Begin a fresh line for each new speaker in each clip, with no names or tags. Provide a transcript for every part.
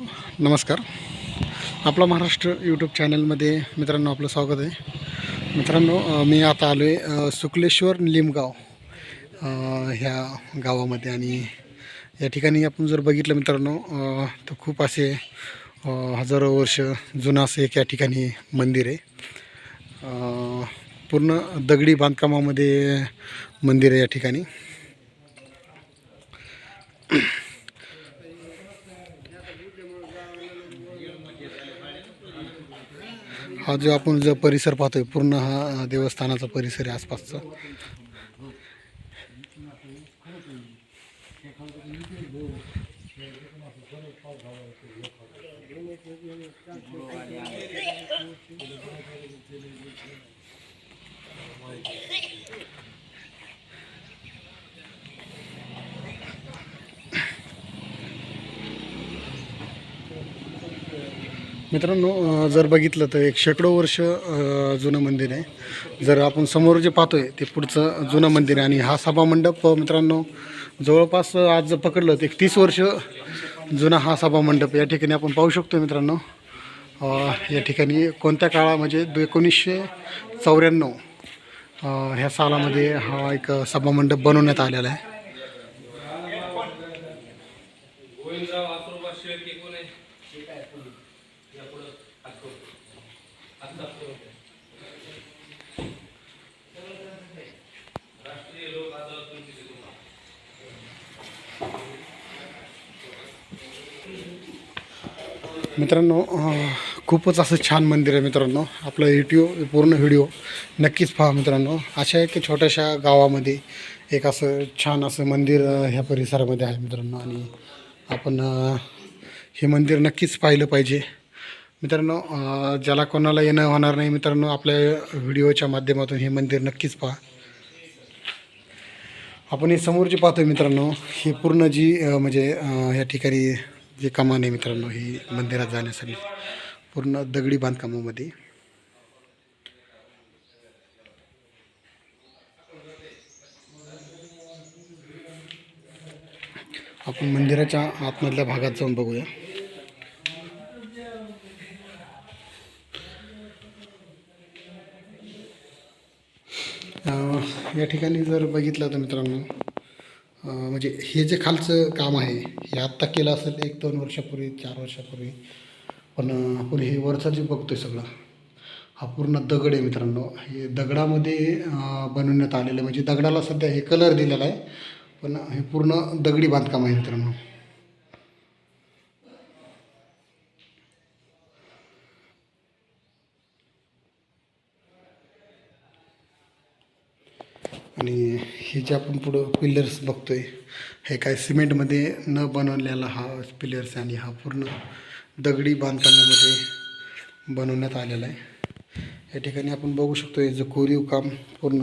नमस्कार. आपला महाराष्ट्र यूट्यूब चॅनलमध्ये मित्रांनो आपलं स्वागत आहे. मित्रांनो मी आता आलो आहे शुक्लेश्वर लिमगाव ह्या गावामध्ये. आणि या ठिकाणी आपण जर बघितलं मित्रांनो तर खूप असे हजारो वर्ष जुनं असं एक या ठिकाणी मंदिर आहे. पूर्ण दगडी बांधकामामध्ये मंदिर आहे या ठिकाणी. हा जो आपण जो परिसर पाहतोय पूर्ण हा देवस्थानाचा परिसर आहे आसपासचा. मित्रांनो जर बघितलं तर एक शेकडो वर्ष जुनं मंदिर आहे. जर आपण समोर जे पाहतोय ते पुढचं जुनं मंदिर आहे. आणि हा सभामंडप मित्रांनो जवळपास आज जर पकडलं तर एक तीस वर्ष जुना हा सभामंडप या ठिकाणी आपण पाहू शकतो मित्रांनो. या ठिकाणी कोणत्या काळा म्हणजे एकोणीसशे चौऱ्याण्णव ह्या सालामध्ये हा एक सभामंडप बनवण्यात आलेला आहे
गोविंदराव आसुरबा शेख एकूण आहे या पुढं हात करू. हात दाखव. राष्ट्रीय लोक अदालत तुमची तिथून.
मित्रांनो खूपच असं छान मंदिर आहे मित्रांनो. आपलं यूट्यूब पूर्ण व्हिडिओ नक्कीच पहा मित्रांनो. अशा एक छोट्याशा गावामध्ये एक असं छान असं मंदिर ह्या परिसरामध्ये आहे मित्रांनो. आणि आपण हे मंदिर नक्कीच पाहिलं पाहिजे. मित्रांनो ज्याला कोणाला येणं होणार नाही मित्रांनो आपल्या व्हिडिओच्या माध्यमातून हे मंदिर नक्कीच पहा. आपण हे समोर जे पाहतो मित्रांनो ही पूर्ण जी म्हणजे या ठिकाणी जे कमान आहे मित्रांनो ही मंदिरात जाण्यासाठी. पूर्ण दगडी बांधकामामध्ये. आपण मंदिराच्या आतमधल्या भागात जाऊन बघूया. या ठिकाणी जर बघितलं तर मित्रांनो म्हणजे हे जे खालचं काम आहे हे आत्ता केलं असेल एक दोन वर्षापूर्वी चार वर्षापूर्वी पण आपण हे वरचं जे आहे सगळं हा पूर्ण दगड आहे मित्रांनो. हे दगडामध्ये बनवण्यात आलेलं आहे. म्हणजे दगडाला सध्या हे कलर दिलेला आहे पण हे पूर्ण दगडी बांधकाम आहे मित्रांनो. आणि हे जे आपण पुढं पिलर्स आहे हे काय सिमेंटमध्ये न बनवलेला हा पिलर्स आणि हा पूर्ण दगडी बांधकामामध्ये बनवण्यात आलेला आहे. या ठिकाणी आपण बघू शकतो आहे जे कोरीव काम पूर्ण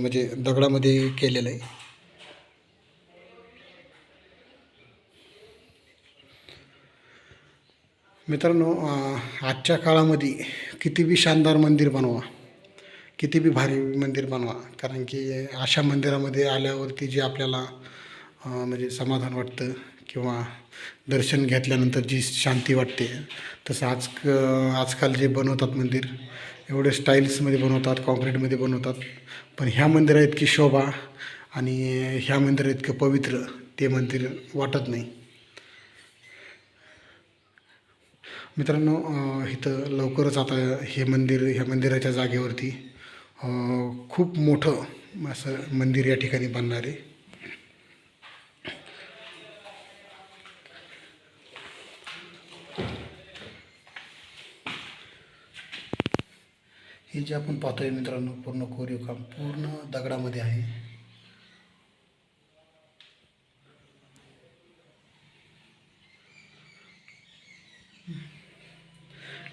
म्हणजे दगडामध्ये केलेलं आहे. मित्रांनो आजच्या काळामध्ये किती बी शानदार मंदिर बनवा. किती बी भारी मंदिर बनवा. कारण की अशा मंदिरामध्ये आल्यावरती जे आपल्याला म्हणजे समाधान वाटतं किंवा दर्शन घेतल्यानंतर जी शांती वाटते तसं आज आजकाल जे बनवतात मंदिर एवढे स्टाईल्समध्ये बनवतात कॉन्क्रीटमध्ये बनवतात. पण ह्या मंदिरा इतकी शोभा आणि ह्या मंदिरा इतकं पवित्र ते मंदिर वाटत नाही. मित्रांनो इथं लवकरच आता हे मंदिर ह्या मंदिराच्या जागेवरती खूप मोठं असं मंदिर या ठिकाणी बनणार आहे. हे जे आपण पाहतोय मित्रांनो पूर्ण कोरीव काम पूर्ण दगडामध्ये आहे.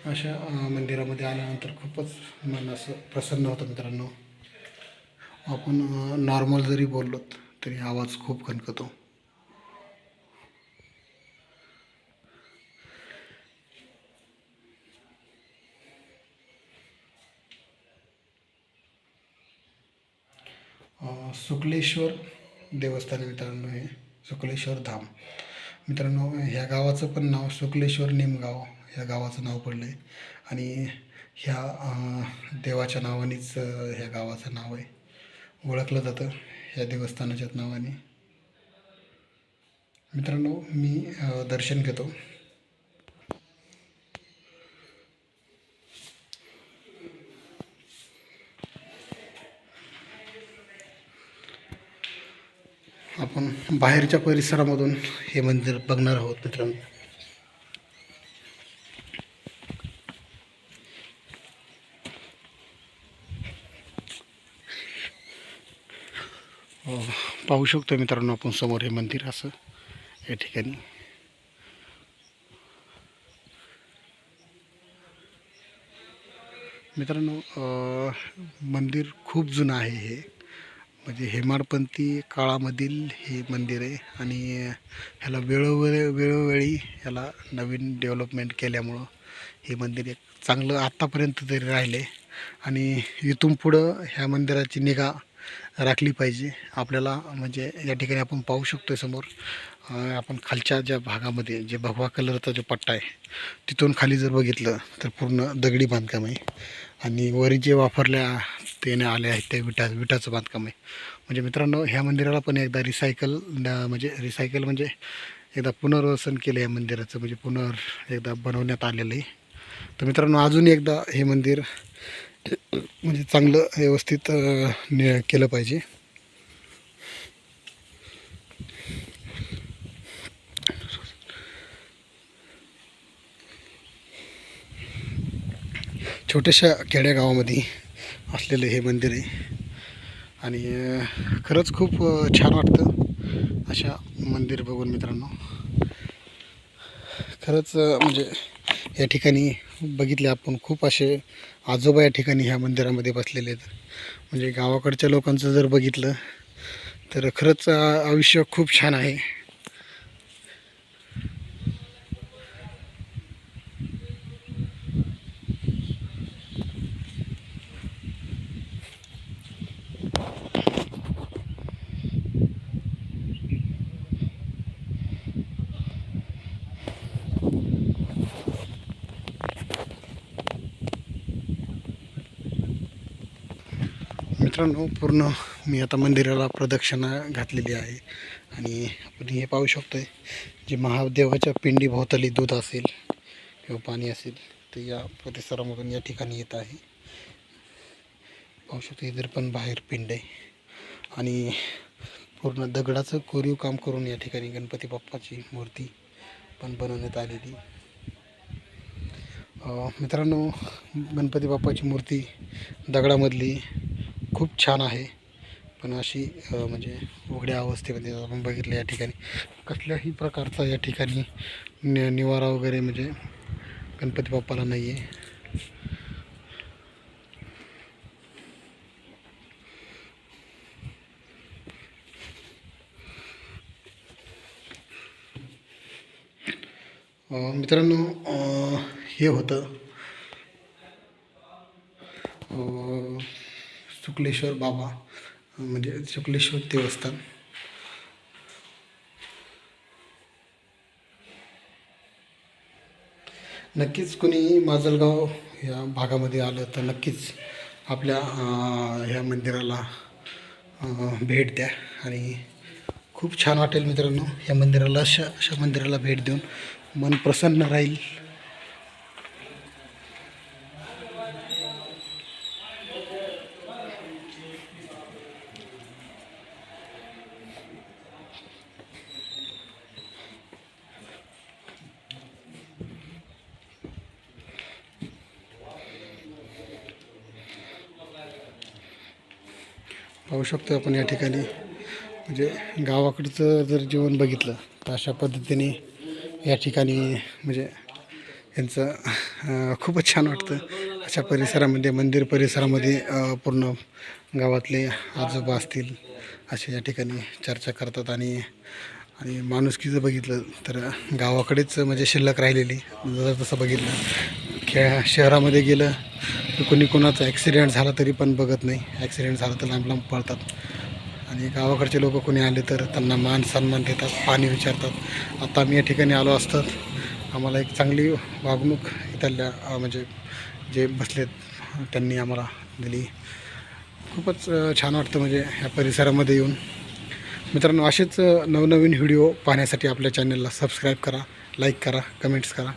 अशा मंदिरामध्ये आल्यानंतर खूपच मन असं प्रसन्न होतं मित्रांनो. आपण नॉर्मल जरी बोललोत तरी आवाज खूप खणकतो शुक्लेश्वर देवस्थान मित्रांनो हे. शुक्लेश्वर धाम. मित्रांनो ह्या गावाचं पण नाव शुक्लेश्वर निमगाव ह्या गावाचं नाव पडलं आहे आणि ह्या देवाच्या नावानेच ह्या गावाचं नाव आहे. ओळखलं जातं ह्या देवस्थानाच्याच नावाने. मित्रांनो मी दर्शन घेतो. आपण बाहेरच्या परिसरामधून हे मंदिर बघणार आहोत मित्रांनो. पाहू शकतो मित्रांनो आपण समोर हे मंदिर असं या ठिकाणी. मित्रांनो मंदिर खूप जुनं आहे हे. म्हणजे हेमाडपंथी काळामधील हे मंदिर आहे आणि ह्याला वेळोवेळी वेळोवेळी ह्याला नवीन डेव्हलपमेंट केल्यामुळं हे मंदिर एक चांगलं आत्तापर्यंत तरी राहिले. आणि इथून पुढं ह्या मंदिराची निगा राखली पाहिजे. आपल्याला म्हणजे या ठिकाणी आपण पाहू शकतो समोर आपण खालच्या ज्या भागामध्ये जे भगवा कलरचा जो पट्टा आहे तिथून खाली जर बघितलं तर पूर्ण दगडी बांधकाम आहे. आणि वरी जे वापरल्या तेने आले आहेत ते विटा विटाचं बांधकाम आहे. म्हणजे मित्रांनो ह्या मंदिराला पण एकदा रिसायकल म्हणजे रिसायकल म्हणजे एकदा पुनर्वसन केलं या मंदिराचं म्हणजे पुनर् एकदा बनवण्यात आलेलं आहे. तर मित्रांनो अजून एकदा हे मंदिर म्हणजे चांगलं व्यवस्थित केलं पाहिजे. छोट्याशा खेड्यागावामध्ये असलेलं हे मंदिर आहे. आणि खरंच खूप छान वाटतं अशा मंदिर बघून मित्रांनो. खरंच म्हणजे या ठिकाणी बघितले आपण खूप असे आजोबा या ठिकाणी ह्या मंदिरामध्ये बसलेले आहेत. म्हणजे गावाकडच्या लोकांचं जर बघितलं तर खरंच आयुष्य खूप छान आहे. मित्रांनो पूर्ण मी आता मंदिराला प्रदक्षिणा घातलेली आहे. आणि आपण हे पाहू शकतो आहे जे महादेवाच्या पिंडीभोवताली दूध असेल किंवा पाणी असेल ते या परिसरामधून या ठिकाणी येत आहे. पाहू शकतो इतर पण बाहेर पिंड आहे. आणि पूर्ण दगडाचं कोरीव काम करून या ठिकाणी गणपती बाप्पाची मूर्ती पण बनवण्यात आलेली. मित्रांनो गणपती बाप्पाची मूर्ती दगडामधली खूप छान आहे. पण अशी म्हणजे उघड्या अवस्थेमध्ये आपण बघितलं या ठिकाणी कसल्याही प्रकारचा या ठिकाणी नि निवारा वगैरे म्हणजे गणपती बाप्पाला नाही आहे मित्रांनो हे होतं. शुक्लेश्वर बाबा म्हणजे शुक्लेश्वर देवस्थान. नक्कीच कुणी माजलगाव या भागामध्ये आलं तर नक्कीच आपल्या ह्या मंदिराला भेट द्या. आणि खूप छान वाटेल मित्रांनो या मंदिराला अशा अशा मंदिराला भेट देऊन मन प्रसन्न राहील. पाहू शकतो आपण या ठिकाणी. म्हणजे गावाकडचं जर जीवन बघितलं तर अशा पद्धतीने या ठिकाणी म्हणजे यांचं खूपच छान वाटतं. अशा परिसरामध्ये मंदिर परिसरामध्ये पूर्ण गावातले आजोबा असतील असे या ठिकाणी चर्चा करतात. आणि आणि माणुसकी जर बघितलं तर गावाकडेच म्हणजे शिल्लक राहिलेली. जर तसं बघितलं खेळ शहरामध्ये गेलं तर कोणी कोणाचा ॲक्सिडेंट झाला तरी पण बघत नाही. ॲक्सिडेंट झाला तर लांब लांब पळतात. आणि गावाकडचे लोक कोणी आले तर त्यांना मान सन्मान देतात पाणी विचारतात. आता आम्ही या ठिकाणी आलो असतात. आम्हाला एक चांगली वागणूक इथल्या म्हणजे जे बसलेत त्यांनी आम्हाला दिली. खूपच छान वाटतं म्हणजे ह्या परिसरामध्ये येऊन. मित्रांनो असेच नवनवीन व्हिडिओ पाहण्यासाठी आपल्या चॅनलला सबस्क्राईब करा लाईक करा कमेंट्स करा.